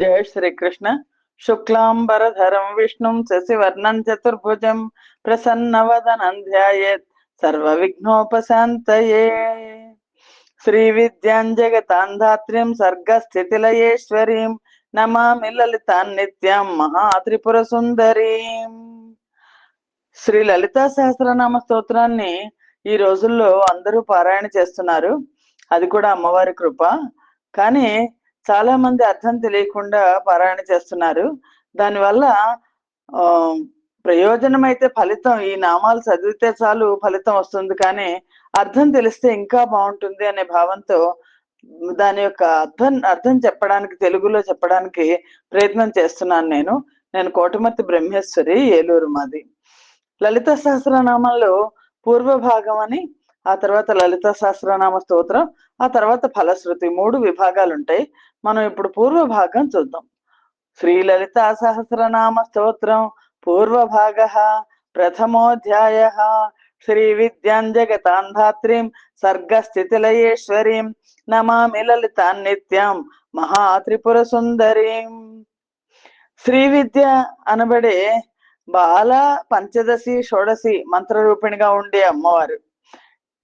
జయ శ్రీకృష్ణ శుక్లాంబరధరం విష్ణుం శశివర్ణం చతుర్భుజం ప్రసన్నవదనం ధ్యాయేత్ సర్వ విఘ్నోపశాంతయే శ్రీ విద్యాం జగతాంధాత్ర్యం సర్గస్థితిలయేశ్వరీం నమామి లలితాన్ నిత్యం మహాత్రిపుర సుందరీం శ్రీ లలితా సహస్రనామ స్తోత్రాన్ని ఈ రోజుల్లో అందరూ పారాయణ చేస్తున్నారు. అది కూడా అమ్మవారి కృప. కానీ చాలా మంది అర్థం తెలియకుండా పారాయణ చేస్తున్నారు. దానివల్ల ఆ ప్రయోజనం అయితే ఫలితం ఈ నామాలు చదివితే చాలు ఫలితం వస్తుంది. కానీ అర్థం తెలిస్తే ఇంకా బాగుంటుంది అనే భావంతో దాని యొక్క అర్థం అర్థం చెప్పడానికి తెలుగులో చెప్పడానికి ప్రయత్నం చేస్తున్నాను నేను. నేను కోటమర్తి బ్రహ్మేశ్వరి ఏలూరు మాది. లలిత సహస్రనామంలో పూర్వ భాగం అని ఆ తర్వాత లలిత సహస్రనామ స్తోత్రం ఆ తర్వాత ఫలశ్రుతి మూడు విభాగాలు ఉంటాయి మనం ఇప్పుడు పూర్వ భాగం చూద్దాం. శ్రీ లలిత సహస్రనామ స్తోత్రం పూర్వ భాగ ప్రథమోధ్యాయ శ్రీ విద్యాంజగతాంధాత్రీం సర్గస్థితిలయేశ్వరీం నమామి లలితాన్ నిత్యం మహాత్రిపుర సుందరీం. శ్రీ విద్య అనబడే బాల పంచదశి షోడశి మంత్రరూపిణిగా ఉండే అమ్మవారు.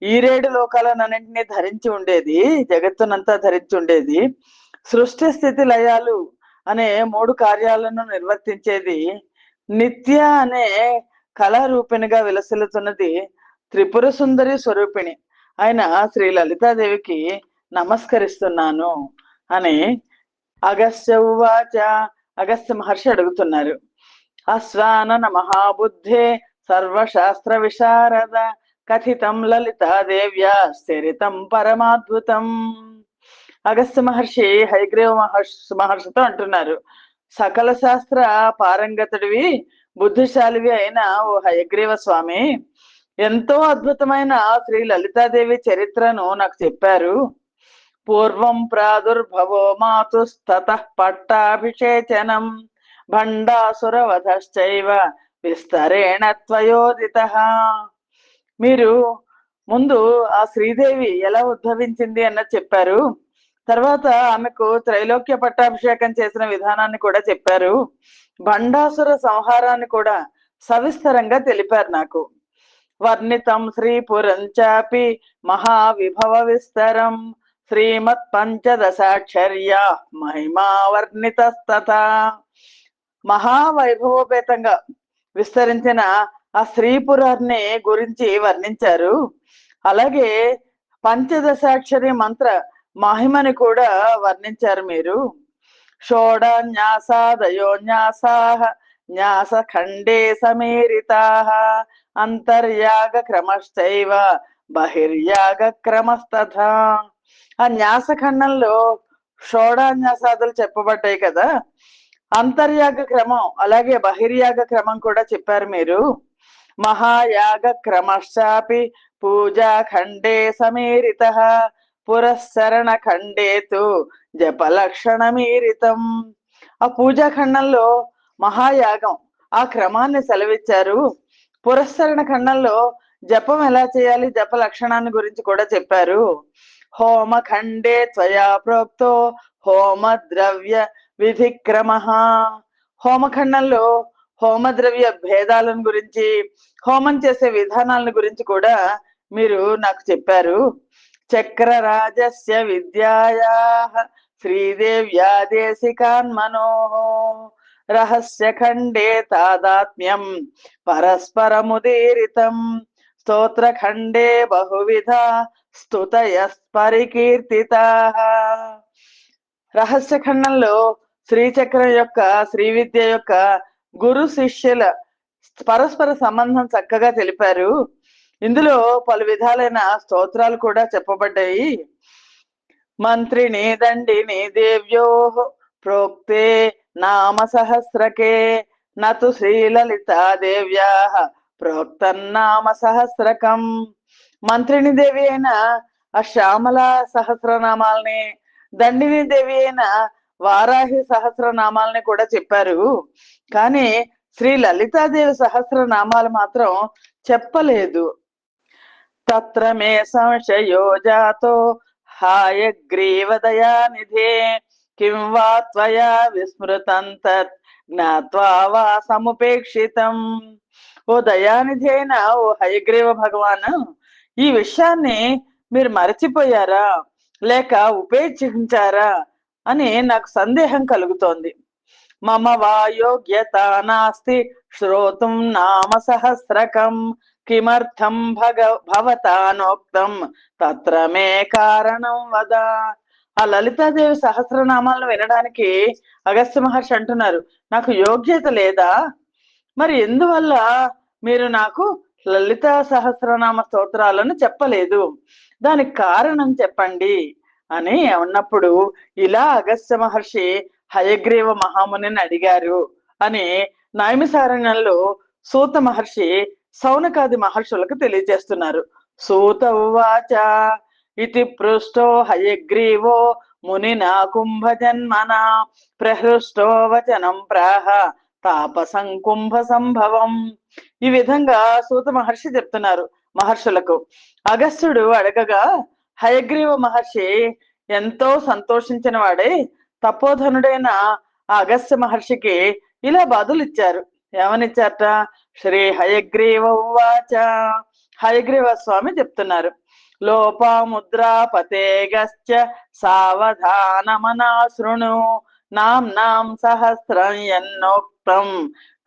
ఈరేడు లోకాలన్నింటినీ ధరించి ఉండేది జగత్తునంతా ధరించి ఉండేది. సృష్టి స్థితి లయాలు అనే మూడు కార్యాలను నిర్వర్తించేది. నిత్య అనే కళారూపిణిగా విలసిల్లుతున్నది త్రిపుర సుందరి స్వరూపిణి ఆయన శ్రీ లలితాదేవికి నమస్కరిస్తున్నాను అని అగస్త్య ఉవాచ అగస్త్య మహర్షి అడుగుతున్నారు. అశ్వాన మహాబుద్ధే సర్వశాస్త్ర విశారద కథితం లలితాదేవ్యా చరితం పరమాద్భుతం. అగస్త్య మహర్షి హైగ్రీవ మహర్షి మహర్షితో అంటున్నారు సకల శాస్త్ర పారంగతుడివి బుద్ధిశాలివి అయిన ఓ హయగ్రీవ స్వామి ఎంతో అద్భుతమైన శ్రీ లలితాదేవి చరిత్రను నాకు చెప్పారు. పూర్వం ప్రాదుర్భవో మాతుస్తత పట్టాభిషేచనం భండాసురవధశ్చైవ విస్తరేణ త్వయోదిత. మీరు ముందు ఆ శ్రీదేవి ఎలా ఉద్భవించింది అన్నది చెప్పారు. తర్వాత ఆమెకు త్రైలోక్య పట్టాభిషేకం చేసిన విధానాన్ని కూడా చెప్పారు. భండాసుర సంహారాన్ని కూడా సవిస్తరంగా తెలిపారు నాకు. వర్ణితం శ్రీపురం చాపి మహావిభవ విస్తరం. శ్రీమత్ పంచదశాక్షర్య మహిమా వర్ణితస్తత మహావైభవోపేతంగా విస్తరించిన ఆ శ్రీపురాన్ని గురించి వర్ణించారు. అలాగే పంచదశాక్షరి మంత్ర మహిమని కూడా వర్ణించారు మీరు. షోడ న్యాసాదయో న్యాసాహ న్యాస ఖండే సమీరితా అంతర్యాగ క్రమశ్చైవ బహిర్యాగ క్రమస్తథ. ఆ న్యాస ఖండంలో షోడాన్యాసాదులు చెప్పబడ్డాయి కదా. అంతర్యాగ క్రమం అలాగే బహిర్యాగ క్రమం కూడా చెప్పారు మీరు. మహాయాగ క్రమశ్చాపి పూజా ఖండే సమీరిత పురస్సరణ ఖండేతు జపలక్షణమీరితం ఆ పూజా ఖండంలో మహాయాగం ఆ క్రమాన్ని సెలవిచ్చారు. పురస్సరణ ఖండంలో జపం ఎలా చేయాలి జప లక్షణాన్ని గురించి కూడా చెప్పారు. హోమ ఖండే త్వయా ప్రోక్తో హోమ ద్రవ్య విధిక్రమ। హోమఖండంలో హోమ ద్రవ్య భేదాలను గురించి హోమం చేసే విధానాలను గురించి కూడా మీరు నాకు చెప్పారు. చక్ర రాజస్య విద్యాయా శ్రీదేవ్యాదేశికాన్ మనో రహస్య ఖండే తాదాత్మ్యం పరస్పరముదీరితం స్తోత్ర ఖండే బహువిధ స్తుతయ పరికీర్తిత రహస్య ఖండంలో శ్రీచక్రం యొక్క శ్రీ విద్య యొక్క గురు శిష్యుల పరస్పర సంబంధం చక్కగా తెలిపారు. ఇందులో పలు విధాలైన స్తోత్రాలు కూడా చెప్పబడ్డాయి. మంత్రిని దండిని దేవ్యో ప్రోక్తే నామ సహస్రకే నతు శ్రీలలితా దేవ్యా ప్రోక్తన్నామ సహస్రకం. మంత్రిని దేవి అయిన ఆ శ్యామల సహస్రనామాల్ని దండిని దేవి అయిన వారాహి సహస్రనామాలని కూడా చెప్పారు. కానీ శ్రీ లలితాదేవి సహస్రనామాలు మాత్రం చెప్పలేదు. తత్ర మే సంశయో జాతో హాయగ్రీవదయానిధే కిం వా త్వయా విస్మృతం తత్ జ్ఞాత్వా వా సముపేక్షితం. ఓ దయానిధైన ఓ హయగ్రీవ భగవాన్ ఈ విషయాన్ని మీరు మరచిపోయారా? లేక ఉపేక్షించారా? అని నాకు సందేహం కలుగుతోంది. మమ వాయోగ్యత నాస్తి. శ్రోతుం నామ సహస్రకం. కిమర్థం భగ భవతానోక్తం. తత్ర మే కారణం వద. ఆ లలితాదేవి సహస్రనామాలను వినడానికి అగస్త్య మహర్షి అంటున్నారు. నాకు యోగ్యత లేదా? మరి ఎందువల్ల మీరు నాకు లలిత సహస్రనామ స్తోత్రాలను చెప్పలేదు? దానికి కారణం చెప్పండి. అని ఉన్నప్పుడు ఇలా అగస్త్య మహర్షి హయగ్రీవ మహామునిని అడిగారు అని నైమిసారణ్యంలో సూత మహర్షి సౌనకాది మహర్షులకు తెలియజేస్తున్నారు. సూత ఉవాచ ఇతి పృష్టో హయగ్రీవో మునినా కుంభజన్మన ప్రహృష్టో వచనం ప్రాహ తాపసం కుంభ సంభవం. ఈ విధంగా సూత మహర్షి చెప్తున్నారు మహర్షులకు. అగస్త్యుడు అడగగా హయగ్రీవ మహర్షి ఎంతో సంతోషించిన వాడే తపోధనుడైన ఆ అగస్త్య మహర్షికి ఇలా బదులు ఇచ్చారు ఏమనిచ్చారట? శ్రీ హయగ్రీవ ఉవాచ. హయగ్రీవ స్వామి చెప్తున్నారు. లోపాముద్రాపతేగశ్చ సావధానమనా శృణు నాం సహస్రం ఎన్నోక్తం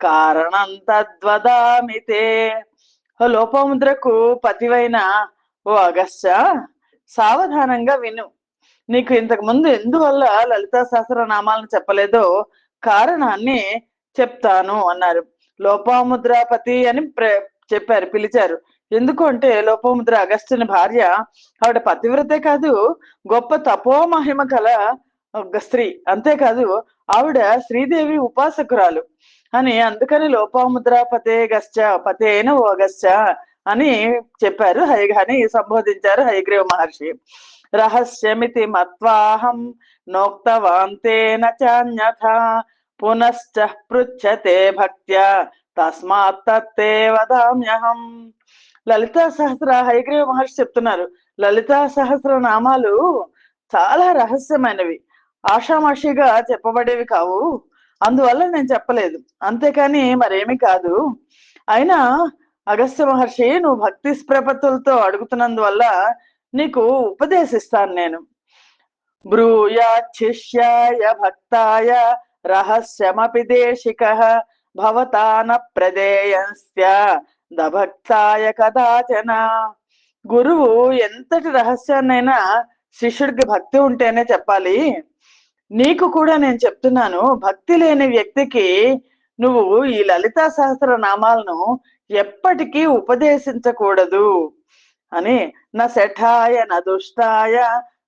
కారణం తద్వదామితే లోపముద్రకు పతివైన ఓ అగస్త్య సావధానంగా విను. నీకు ఇంతకు ముందు ఎందువల్ల లలితా సహస్రనామాలను చెప్పలేదో కారణాన్ని చెప్తాను అన్నారు. లోపాముద్రాపతి అని చెప్పారు పిలిచారు. ఎందుకు అంటే లోపముద్ర అగస్త్యుని భార్య ఆవిడ పతివ్రతే కాదు గొప్ప తపో మహిమ కల ఒక స్త్రీ. అంతేకాదు ఆవిడ శ్రీదేవి ఉపాసకురాలు. అని అందుకని లోపముద్ర పతే గశ్చ పతేన ఓ గశ్చ అని చెప్పారు. హై అని సంబోధించారు హయగ్రీవ మహర్షి. రహస్యమితి మత్వాహం నోక్తవాంతేన చాన్యథ. పునశ్చ పృచ్ఛతే భక్త్యా. తస్మాత్ తత్తే వదామ్యహం. లలితా సహస్ర హయగ్రీవ మహర్షి చెప్తున్నారు. లలితా సహస్ర నామాలు చాలా రహస్యమైనవి. ఆషామాషిగా చెప్పబడేవి కావు. అందువల్ల నేను చెప్పలేదు. అంతేకాని మరేమి కాదు. అయినా అగస్త్య మహర్షి నువ్వు భక్తి స్ప్రపతులతో అడుగుతున్నందువల్ల నీకు ఉపదేశిస్తాను నేను. బ్రూయాచ్ఛిష్యాయ భక్తాయ రహస్యమపి దేశిక భవతాన ప్రదేయస్య దభక్తాయ కదాచన. గురువు ఎంతటి రహస్యాన్నైనా శిష్యుడికి భక్తి ఉంటేనే చెప్పాలి. నీకు కూడా నేను చెప్తున్నాను భక్తి లేని వ్యక్తికి నువ్వు ఈ లలితా సహస్ర నామాలను ఎప్పటికీ ఉపదేశించకూడదు అని నా శఠాయ నా దుష్టాయ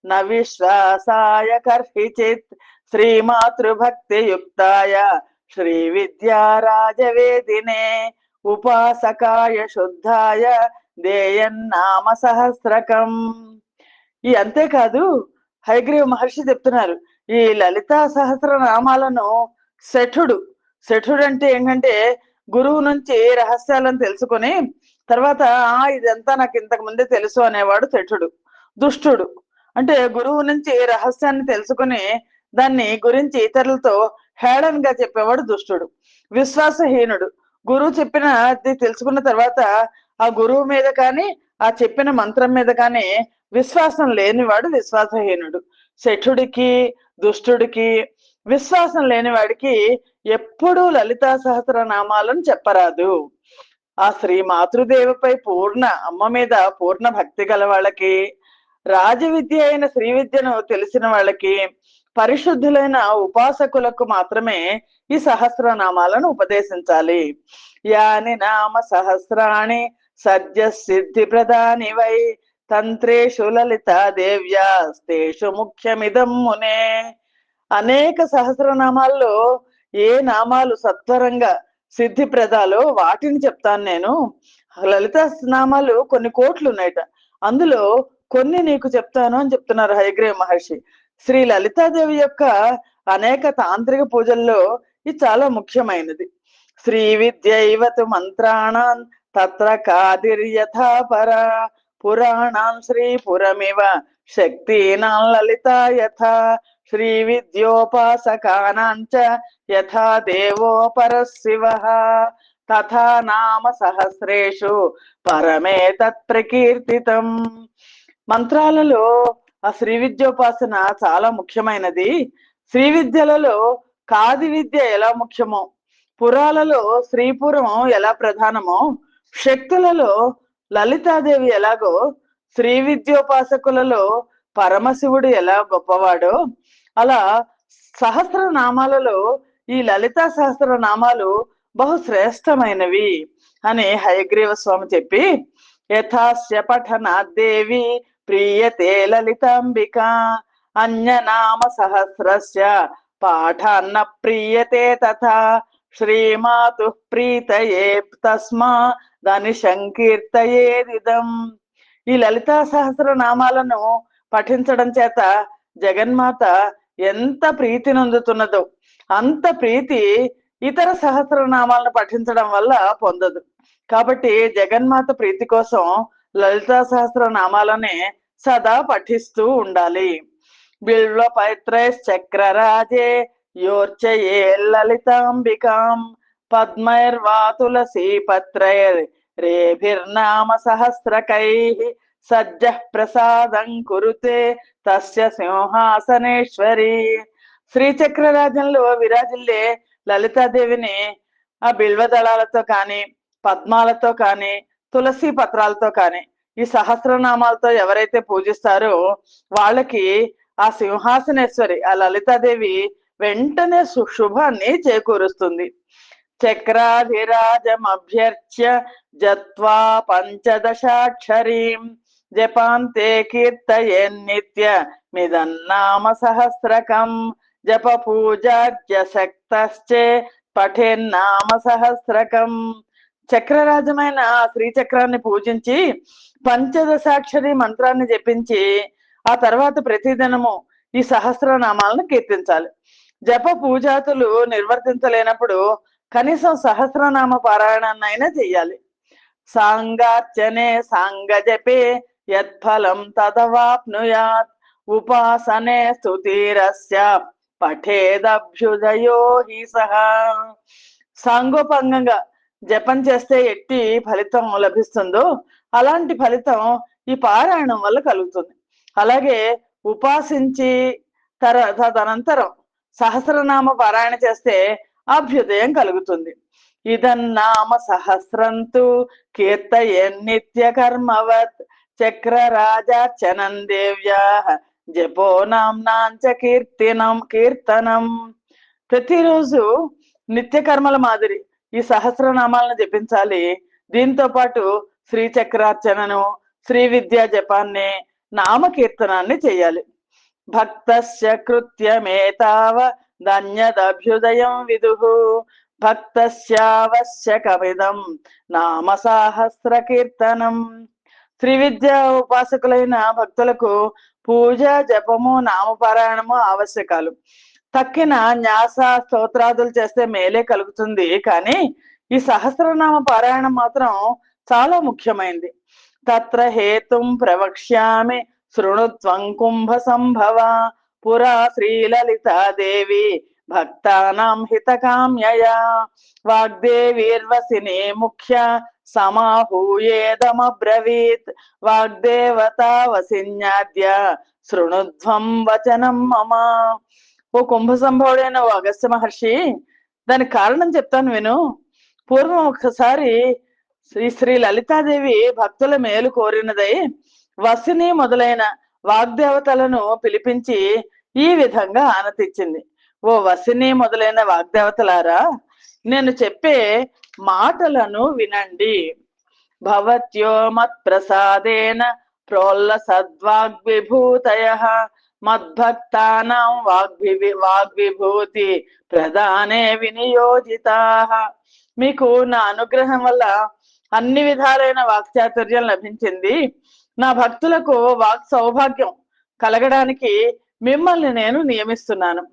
నా విశ్వాసాయ కర్హిచిత్ శ్రీమాతృభక్తి యుక్తాయ శ్రీ విద్యారాజవేదినే ఉపాసకాయ శుద్ధాయ దేయన్నామ సహస్రకం. ఈ అంతేకాదు హైగ్రీవ మహర్షి చెప్తున్నారు ఈ లలితా సహస్ర నామాలను శఠుడు శఠుడు అంటే ఏంటంటే గురువు నుంచి రహస్యాలను తెలుసుకొని తర్వాత ఆ ఇదంతా నాకు ఇంతకు ముందే తెలుసు అనేవాడు శఠుడు దుష్టుడు. అంటే గురువు నుంచి రహస్యాన్ని తెలుసుకుని దాన్ని గురించి ఇతరులతో హేళనగా చెప్పేవాడు దుష్టుడు విశ్వాసహీనుడు. గురువు చెప్పిన తెలుసుకున్న తర్వాత ఆ గురువు మీద కానీ ఆ చెప్పిన మంత్రం మీద కానీ విశ్వాసం లేనివాడు విశ్వాసహీనుడు. శఠుడికి దుష్టుడికి విశ్వాసం లేని వాడికి ఎప్పుడూ లలితా సహస్రనామాలను చెప్పరాదు. ఆ శ్రీ మాతృదేవిపై పూర్ణ అమ్మ మీద పూర్ణ భక్తి గల వాళ్ళకి రాజవిద్య అయిన శ్రీ విద్యను తెలిసిన వాళ్ళకి పరిశుద్ధులైన ఉపాసకులకు మాత్రమే ఈ సహస్రనామాలను ఉపదేశించాలి. యాని నామ సహస్రాణి సద్య సిద్ధి ప్రధాని వై తంత్రేషు లలిత దేవ్యాస్తేషు ముఖ్యమిదం మునే. అనేక సహస్రనామాల్లో ఏ నామాలు సత్వరంగా సిద్ధి ప్రదాలో వాటిని చెప్తాను నేను. లలిత నామాలు కొన్ని కోట్లు ఉన్నాయట అందులో కొన్ని నీకు చెప్తాను అని చెప్తున్నారు హయగ్రీవ మహర్షి. శ్రీ లలితాదేవి యొక్క అనేక తాంత్రిక పూజల్లో ఇది చాలా ముఖ్యమైనది. శ్రీ విద్యైవతు మంత్రాణాన్ తత్ర కాదిర్యథాపర పురాణాం శ్రీ పురమివ శక్తినాం లలిత యథా శ్రీ విద్యోపాసకానాంచ యథా దేవో పరశివ తథా నామ సహస్రేషు పరమే తత్ ప్రకీర్తితం మంత్రాలలో ఆ శ్రీ విద్యోపాసన చాలా ముఖ్యమైనది. శ్రీ విద్యలలో కాది విద్య ఎలా ముఖ్యమో పురాలలో శ్రీపురం ఎలా ప్రధానమో శక్తులలో లలితాదేవి ఎలాగో శ్రీ విద్యోపాసకులలో పరమశివుడు ఎలా గొప్పవాడో అలా సహస్ర నామాలలో ఈ లలితా సహస్ర నామాలు బహు శ్రేష్టమైనవి అని హయగ్రీవ స్వామి చెప్పి యథాస్య పఠనాదేవి ప్రియతే లలితాంబిక అన్యనామ సహస్రస్య పాఠాన్న ప్రియతే తథా శ్రీమాతు ప్రీతయే తస్మా దాని సంకీర్తయేదిదం. ఈ లలితా సహస్ర నామాలను పఠించడం చేత జగన్మాత ఎంత ప్రీతి నొందుతున్నదో అంత ప్రీతి ఇతర సహస్రనామాలను పఠించడం వల్ల పొందదు. కాబట్టి జగన్మాత ప్రీతి కోసం లలితా సహస్రనామాలనే సదా పఠిస్తూ ఉండాలి. బిల్వ పైత్రైశ్చక్రరాజే యోర్చయే లలితాంబికాం పద్మైర్వాతులసీ పత్రైర్ రేభిర్నామ సహస్రకై సజ్జ ప్రసాదం కురుతే తస్య సింహాసనేశ్వరి. శ్రీచక్రరాజంలో విరాజిల్లే లలితాదేవిని ఆ బిల్వ దళాలతో కానీ పద్మాలతో కానీ తులసి పత్రాలతో కానీ ఈ సహస్రనామాలతో ఎవరైతే పూజిస్తారో వాళ్ళకి ఆ సింహాసనేశ్వరి ఆ లలితాదేవి వెంటనే శుభాన్ని చేకూరుస్తుంది. చక్రాధిరాజమభ్యర్చ్య జత్వా పంచదశాక్షరీం. జపాంతే కీర్తయే నిత్య మిదన్నామ సహస్రకం. జప పూజార్య శక్తశ్చే పఠేన్నామ సహస్రకం. చక్రరాజమైన శ్రీచక్రాన్ని పూజించి పంచదశాక్షరి మంత్రాన్ని జపించి ఆ తర్వాత ప్రతిదినము ఈ సహస్రనామాలను కీర్తించాలి. జప పూజాతులు నిర్వర్తించలేనప్పుడు కనీసం సహస్రనామ పారాయణాన్నైనా చెయ్యాలి. సాంగార్చనే సాంగ జపే యత్ఫలం తదవాప్నుయాత్ ఉపాసనే స్థుతిరస్య పఠేదభ్యుదయో హి సహా సాంగోపంగంగా జపం చేస్తే ఎట్టి ఫలితం లభిస్తుందో అలాంటి ఫలితం ఈ పారాయణం వల్ల కలుగుతుంది. అలాగే ఉపాసించి తర తదనంతరం సహస్రనామ పారాయణ చేస్తే అభ్యుదయం కలుగుతుంది. ఇదన్నామ సహస్రంతు కీర్తయే నిత్య కర్మవత్ చక్రరాజార్చనం దేవ్యా జపో నాంనాంచ కీర్తినం కీర్తనం. ప్రతిరోజు నిత్య కర్మల మాదిరి ఈ సహస్రనామాలను జపించాలి. దీంతో పాటు శ్రీ చక్రార్చనను శ్రీ విద్యా జపాన్ని నామకీర్తనాన్ని చేయాలి. భక్తస్య కృత్యమేతావ ధన్యదభ్యుదయం విదుహు భక్తస్యావశ్యకమిదం నామ సహస్ర కీర్తనం. త్రివిద్య ఉపాసకులైన భక్తులకు పూజ జపము నామపారాయణము ఆవశ్యకాలు. తక్కిన న్యాస స్తోత్రాదులు చేస్తే మేలే కలుగుతుంది కానీ ఈ సహస్రనామ పారాయణం మాత్రం చాలా ముఖ్యమైంది. తత్ర హేతుం ప్రవక్ష్యామి శృణుత్వం కుంభ సంభవ పురా శ్రీలలితాదేవి భక్తానాం హితకామ్యయా వాగ్దేవీర్వసిని ముఖ్య సమాహూయేదమబ్రవీత్. వాగ్దేవత వసిన్యాద్య శృణుధ్వం వచనం మమ. ఓ కుంభ సంభవుడైన ఓ అగస్త్య మహర్షి దానికి కారణం చెప్తాను విను. పూర్వం ఒకసారి శ్రీ శ్రీ లలితాదేవి భక్తుల మేలు కోరినదై వసిని మొదలైన వాగ్దేవతలను పిలిపించి ఈ విధంగా ఆనతిచ్చింది ఓ వసిని మొదలైన వాగ్దేవతలారా నేను చెప్పే మాటలను వినండి. భవత్యో మత్ప్రసాదేన ప్రోల్ల సద్వాగ్విభూతయ మద్భక్తానాం వాగ్వి వాగ్విభూతి ప్రధానే వినియోజితా. మీకు నా అనుగ్రహం వల్ల అన్ని విధాలైన వాక్చాతుర్యం లభించింది. నా భక్తులకు వాక్ సౌభాగ్యం కలగడానికి మిమ్మల్ని నేను నియమిస్తున్నాను.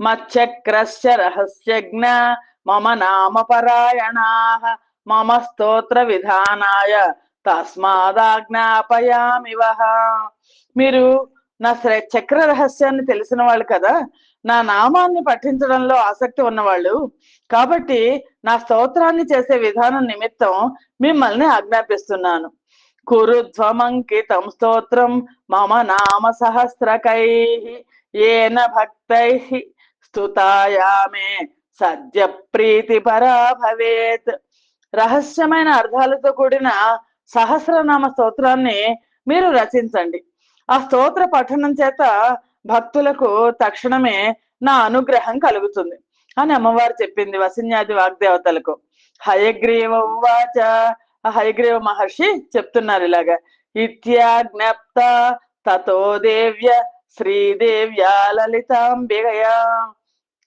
మచ్చక్రస్య రహస్యజ్ఞ మమ నామపరాయణా మమ స్తోత్ర విధానాయ తస్మాదాజ్ఞాపయామివ మీరు నా చక్ర రహస్యాన్ని తెలిసిన వాళ్ళు కదా నా నామాన్ని పఠించడంలో ఆసక్తి ఉన్నవాళ్ళు కాబట్టి నా స్తోత్రాన్ని చేసే విధానం నిమిత్తం మిమ్మల్ని ఆజ్ఞాపిస్తున్నాను. కురుధ్వమంకితం స్తోత్రం మమ నామ సహస్రకై ఏన భక్తై స్తుతాయామే సద్య ప్రీతి పరా భవేత్ రహస్యమైన అర్థాలతో కూడిన సహస్రనామ స్తోత్రాన్ని మీరు రచించండి. ఆ స్తోత్ర పఠనం చేత భక్తులకు తక్షణమే నా అనుగ్రహం కలుగుతుంది అని అమ్మవారు చెప్పింది వసిన్యాది వాగ్దేవతలకు. హయగ్రీవ ఉవాచ. ఆ హయగ్రీవ మహర్షి చెప్తున్నారు ఇలాగా. ఇత్యాజ్ఞప్త తతో దేవ్య శ్రీదేవ్యా లలితాంబిగయా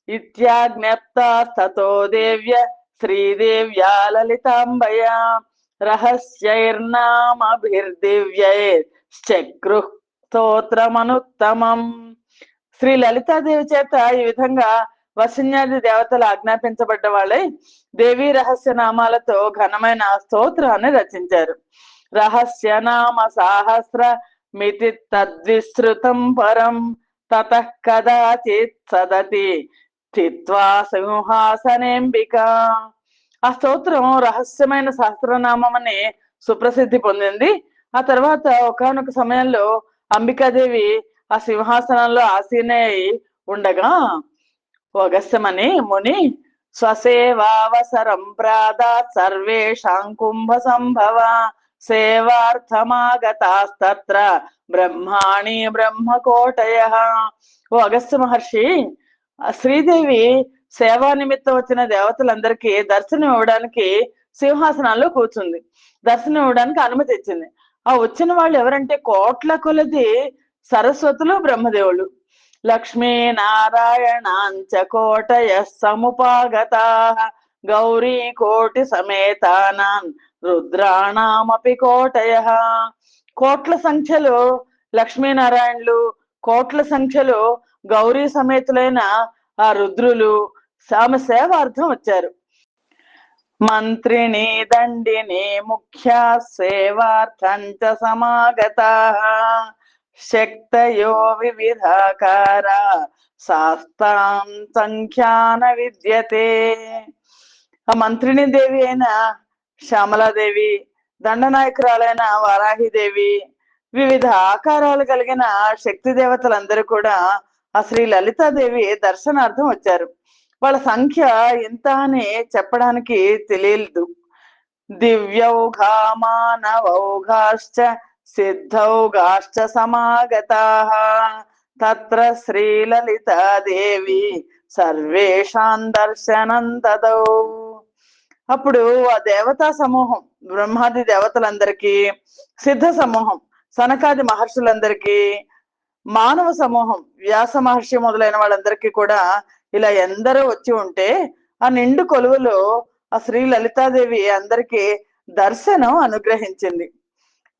ఇత్యాజ్ఞప్త తతో దేవ్య శ్రీదేవ్యా లలితాంబయా రహస్యైర్నామభిర్దివ్యైర్చక్రు స్తోత్రమనుత్తమం శ్రీ లలితాదేవి చేత ఈ విధంగా వసన్యాది దేవతలు ఆజ్ఞాపించబడ్డ వాళ్ళై దేవి రహస్య నామాలతో ఘనమైన స్తోత్రాన్ని రచించారు. రహస్య నామ సాహస్ర మితి తద్విస్తృతం పరం తత కదాచిత్ సదతి. స్థిత్వా సింహాసనేంబిక. ఆ స్తోత్రం రహస్యమైన సహస్రనామం అని సుప్రసిద్ధి పొందింది. ఆ తర్వాత ఒకనొక సమయంలో అంబికాదేవి ఆ సింహాసనంలో ఆసీనై ఉండగా అగస్యమని ముని స్వసేవావసరం ప్రాదాత్ సర్వేషాం కుంభ సంభవ సేవార్థమాగతాస్తత్ర బ్రహ్మాణి బ్రహ్మకోటయ. ఓ అగస్త్య మహర్షి శ్రీదేవి సేవా నిమిత్తం వచ్చిన దేవతలందరికీ దర్శనం ఇవ్వడానికి సింహాసనాల్లో కూర్చుంది. దర్శనం ఇవ్వడానికి అనుమతి ఇచ్చింది. ఆ వచ్చిన వాళ్ళు ఎవరంటే కోట్ల కొలది సరస్వతులు బ్రహ్మదేవులు. లక్ష్మీ నారాయణాంచ కోటయ సముపాగత గౌరీ కోటి సమేతానాన్ రుద్రాణామపి కోటయ. కోట్ల సంఖ్యలో లక్ష్మీనారాయణులు కోట్ల సంఖ్యలో గౌరీ సమేతులైన ఆ రుద్రులు ఆమె సేవార్థం వచ్చారు. మంత్రిని దండిని ముఖ్య సేవార్థంచ సమాగత. శక్తయో వివిధాకార శాస్త్రాం సంఖ్యాన విద్యతే. ఆ మంత్రిని దేవి అయిన శ్యామలాదేవి దండనాయకురాలైన వారాహిదేవి వివిధ ఆకారాలు కలిగిన శక్తి దేవతలందరూ కూడా ఆ శ్రీ లలితాదేవి దర్శనార్థం వచ్చారు. వాళ్ళ సంఖ్య ఎంత అని చెప్పడానికి తెలియదు దివ్యౌఘా మానవౌఘాశ్చ సిద్ధౌఘాశ్చ సమాగతా. తత్ర శ్రీలలితాదేవి సర్వేషాం దర్శనం దదౌ అప్పుడు ఆ దేవతా సమూహం బ్రహ్మాది దేవతలందరికీ సిద్ధ సమూహం సనకాది మహర్షులందరికీ మానవ సమూహం వ్యాస మహర్షి మొదలైన వాళ్ళందరికీ కూడా ఇలా ఎందరో వచ్చి ఉంటే ఆ నిండు కొలువులో ఆ శ్రీ లలితాదేవి అందరికీ దర్శనం అనుగ్రహించింది.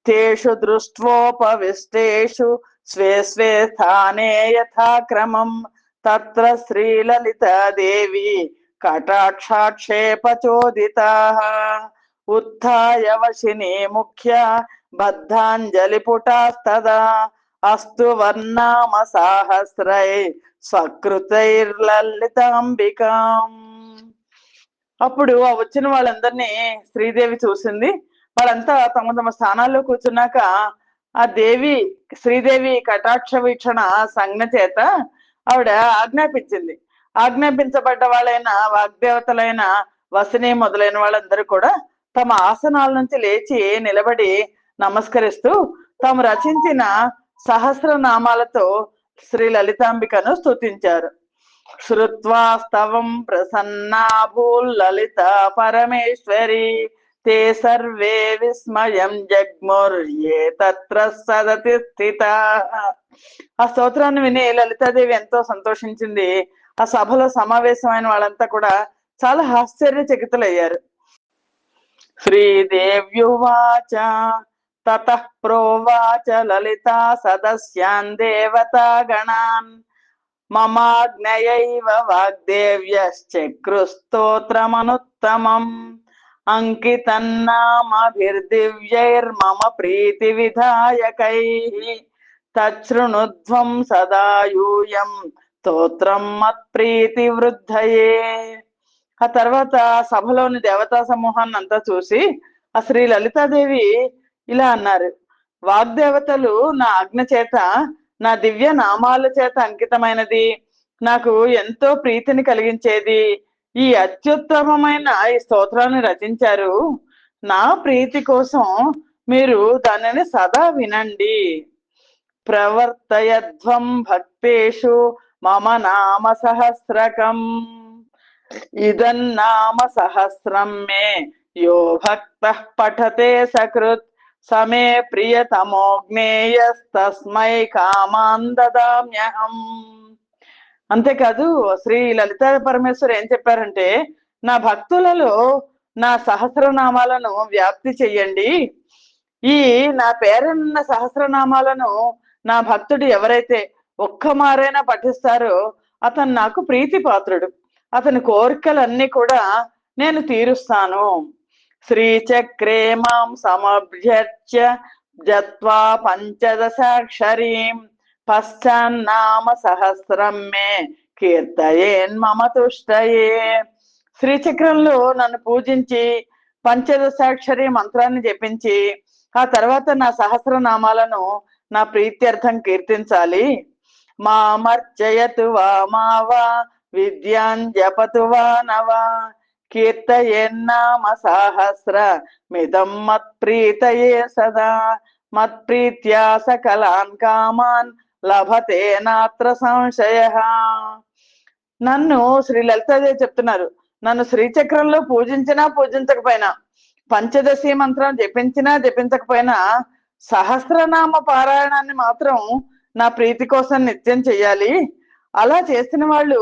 తేషు దృష్ట్వోపవిష్టేషు స్వే స్వే స్థానే యథాక్రమం తత్ర శ్రీలలితాదేవి కటాక్షాక్షేపచోదిత. ఉత్థాయ వశిని ముఖ్య బద్ధాంజలి పుటాస్తదా. అస్తు వర్ణామ సాహస్రై స్వకృతైర్లలితాంబికాం అప్పుడు ఆ వచ్చిన వాళ్ళందరినీ శ్రీదేవి చూసింది. వాళ్ళంతా తమ తమ స్థానాల్లో కూర్చున్నాక ఆ దేవి శ్రీదేవి కటాక్ష వీక్షణ సంజ్ఞ చేత ఆవిడ ఆజ్ఞాపించింది. ఆజ్ఞాపించబడ్డ వాళ్ళైన వాగ్దేవతలైన వసిని మొదలైన వాళ్ళందరూ కూడా తమ ఆసనాల నుంచి లేచి నిలబడి నమస్కరిస్తూ తాము రచించిన సహస్రనామాలతో శ్రీ లలితాంబికను స్తుతించారు. శ్రుత్వాస్తవం ప్రసన్నా లలిత పరమేశ్వరి తే సర్వే విస్మయం జగ్ముర్యే తత్ర సదతి స్థిత. ఆ స్తోత్రాన్ని విని లలితాదేవి ఎంతో సంతోషించింది. ఆ సభలో సమావేశమైన వాళ్ళంతా కూడా చాలా ఆశ్చర్యచకితులయ్యారు. శ్రీదేవ్యువాచ తత ప్రోవాచ ललिता సదస్యాన్ దేవతా గణాన్ మమాజ్ఞయైవ వాగ్దేవ్యశ్చక్రుస్తోత్రమనుత్తమం అంకితన్నామభిర్దివ్యైర్మమ ప్రీతి విధాయకై తచ్చృణుధ్వం సదా యూయం స్తోత్రం మత్ప్రీతి వృద్ధయే ఆ తర్వాత సభలోని దేవతా సమూహాన్ని అంతా చూసి ఆ శ్రీ లలితాదేవి ఇలా అన్నారు. వాగ్దేవతలు నా ఆజ్ఞ చేత నా దివ్య నామాల చేత అంకితమైనది. నాకు ఎంతో ప్రీతిని కలిగించేది. ఈ అత్యుత్తమమైన ఈ స్తోత్రాన్ని రచించారు. నా ప్రీతి కోసం మీరు దానిని సదా వినండి. ప్రవర్తయధ్వం భక్తేషు మమ నామ సహస్రకం. ఇదన్నామ సహస్రం మే. యో భక్త పఠతే సకృత్. సమే ప్రియతమోగ్నేయస్తస్మై కామాన్ దదామ్యహం అంతేకాదు శ్రీ లలిత పరమేశ్వర్ ఏం చెప్పారంటే నా భక్తులలో నా సహస్రనామాలను వ్యాప్తి చెయ్యండి. ఈ నా పేరున్న సహస్రనామాలను నా భక్తుడు ఎవరైతే ఒక్క మారైనా పఠిస్తారో అతను నాకు ప్రీతి పాత్రుడు అతని కోరికలన్నీ కూడా నేను తీరుస్తాను. శ్రీచక్రే మాం సమభ్యర్చ్య జత్వా పంచదశాక్షరీం పశ్చాన్నామ సహస్రం మే కీర్తయేన్ మమ తుష్టయే శ్రీచక్రంలో నన్ను పూజించి పంచదశాక్షరి మంత్రాన్ని జపించి ఆ తర్వాత నా సహస్రనామాలను నా ప్రీత్యర్థం కీర్తించాలి. మామర్చయతు వా మావా విద్యాన్ జపతు వా నవా కీర్తయేన్నామ సహస్ర మిదం మత్ప్రీతయే సదా మత్ప్రీత్యా సకలాన్ కామాన్ లభతే నాత్ర సంశయ నన్ను శ్రీ లలితాదేవి చెప్తున్నారు. నన్ను శ్రీచక్రంలో పూజించినా పూజించకపోయినా పంచదశి మంత్రం జపించినా జపించకపోయినా సహస్రనామ పారాయణాన్ని మాత్రం నా ప్రీతి కోసం నిత్యం చెయ్యాలి అలా చేసిన వాళ్ళు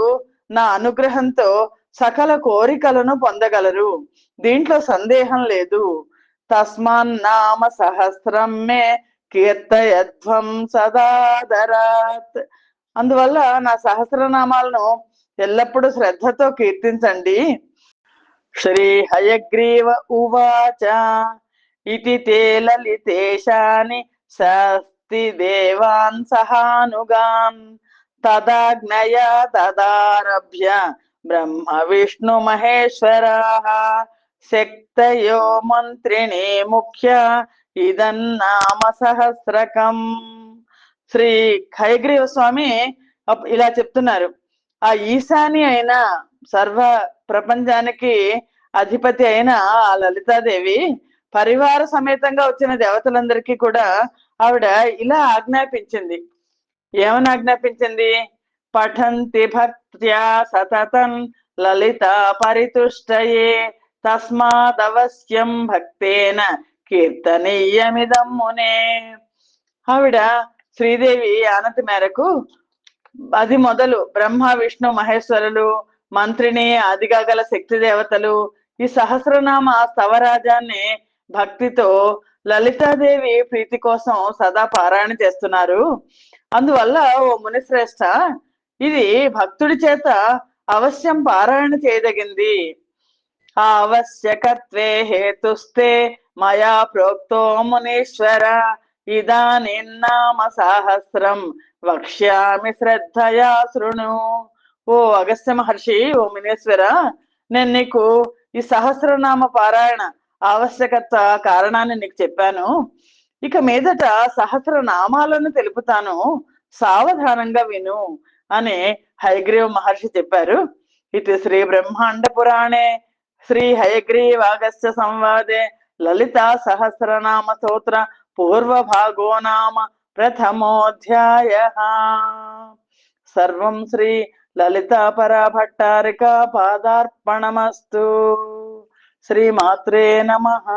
నా అనుగ్రహంతో సకల కోరికలను పొందగలరు. దీంట్లో సందేహం లేదు. తస్మాన్ నామ సహస్రం మే కీర్తయధ్వం సదాదరాత్. అందువల్ల నా సహస్రనామాలను ఎల్లప్పుడూ శ్రద్ధతో కీర్తించండి. శ్రీ హయగ్రీవ ఉవాచ. ఇతి తే లలితేశాని శస్తి దేవాన్ సహానుగాన్. తదాజ్ఞయా తదారభ్య బ్రహ్మ విష్ణు మహేశ్వరాः శక్తయో మంత్రిణే ముఖ్య ఇదన్నామ సహస్రకం. శ్రీ ఖైగ్రీవ స్వామి ఇలా చెప్తున్నారు. ఆ ఈశాని అయిన సర్వ ప్రపంచానికి అధిపతి అయిన ఆ లలితాదేవి పరివార సమేతంగా వచ్చిన దేవతలందరికీ కూడా ఆవిడ ఇలా ఆజ్ఞాపించింది. ఏమని ఆజ్ఞాపించింది? పఠంతి భక్త్యా సతతం లలిత పరితుష్టయే తస్మాదవశ్యం భక్తేన కీర్తనీయమిదం మునే ఆవిడ శ్రీదేవి ఆనతి మేరకు అది మొదలు బ్రహ్మ విష్ణు మహేశ్వరులు మంత్రిని ఆదిగా గల శక్తి దేవతలు ఈ సహస్రనామ స్తవరాజాన్ని భక్తితో లలితాదేవి ప్రీతి కోసం సదా పారాయణ చేస్తున్నారు. అందువల్ల ఓ మునిశ్రేష్ఠ ఇది భక్తుడి చేత అవశ్యం పారాయణ చేయదగింది. ఆ ఆవశ్యకత్వే హేతుస్తే మయా ప్రోక్తో మునీశ్వర. ఇదానిన్నామ సాహస్రం వక్ష్యామి శ్రద్ధయా శృణు. ఓ అగస్త్య మహర్షి ఓ మునీశ్వర నేను నీకు ఈ సహస్రనామ పారాయణ ఆవశ్యకత కారణాన్ని నీకు చెప్పాను. ఇక మీదట సహస్రనామాలను తెలుపుతాను. సావధానంగా విను. అని హయగ్రీవ మహర్షి చెప్పారు. ఇటు శ్రీ బ్రహ్మాండ పురాణే. శ్రీ హయగ్రీవాగస్య సంవాదే. లలిత సహస్రనామ స్తోత్ర. పూర్వభాగో నామ ప్రథమోధ్యాయ. సర్వం శ్రీ లలిత పరాభట్టారిక పాదార్పణమస్తు. శ్రీమాత్రే నమః.